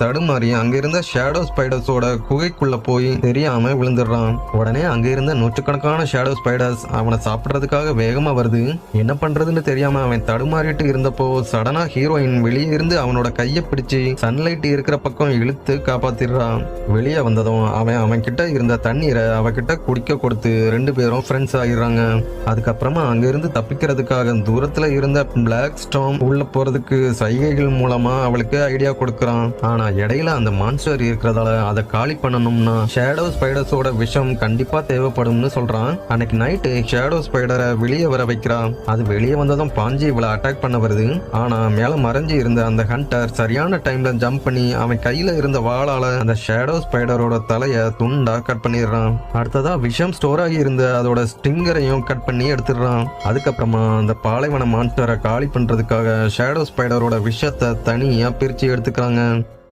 தடுமாறி அங்கிருந்த ஷேடோ ஸ்பைடர்ஸோட குகைக்குள்ள போய் தெரியாம விழுந்துடுறான். உடனே அங்க இருந்த நூற்றுக்கணக்கான ஷேடோ ஸ்பைடர்ஸ் அவனை சாப்பிடுறதுக்காக வேகமா வருது. என்ன பண்றதுன்னு தெரியாம அவன் தடுமாறிட்டு இருந்தப்போ சடனா ஹீரோயின் வெளியே இருந்து அவனோட கையை பிடிச்சு சன்லைட் இருக்கிற பக்கம் இழுத்து காப்பாத்திடுறான். வெளியே வந்ததும் அவன் அவன் கிட்ட இருந்த தண்ணீரை அவகிட்ட குடிக்க கொடுத்து ரெண்டு பேரும் ஃப்ரெண்ட்ஸ் ஆகிடுறாங்க அதுக்கப்புறமா அங்கிருந்து தப்பிக்கிறதுக்காக தூரத்துல இருந்த பிளாக் ஸ்டாம் உள்ள போறதுக்கு சைகைகள் மூலமா அவளுக்கு ஐடியா கொடுக்கறான். ஆனா இடையில அந்த மான்ஸ்டர் இருக்கிறதால அதை காலி பண்ணணும்னா ஷேடோ ஸ்பைடர்ஸோட விஷம் கண்டிப்பா தேவைப்படும்னு சொல்றான். அன்னைக்கு நைட்டு ஷேடோ ஸ்பைடரை வெளியே வர வைக்கிறான் அது வெளியே வந்ததும் பாஞ்சி இவளை அட்டாக் பண்ண வருது. ஆனா மேல மறைஞ்சு இருந்த அந்த ஹண்டர் சரியான டைம்ல ஜம்ப் பண்ணி அவன் கையில இருந்த வாளால அந்த ஷேடோ ஸ்பைடரோட தலைய துண்டா கட் பண்ணிடுறான். அடுத்ததா விஷம் ஸ்டோர் ஆகி இருந்த அதோட ஸ்டிங்கரையும் கட் பண்ணி எடுத்துடுறான். அதுக்கப்புறமா அந்த பாலைவன மான்ஸ்டரை காலி பண்றதுக்காக ஷேடோ ஸ்பைடரோட விஷத்தை தனியா பிரிச்சு எடுத்துக்கிறாங்க.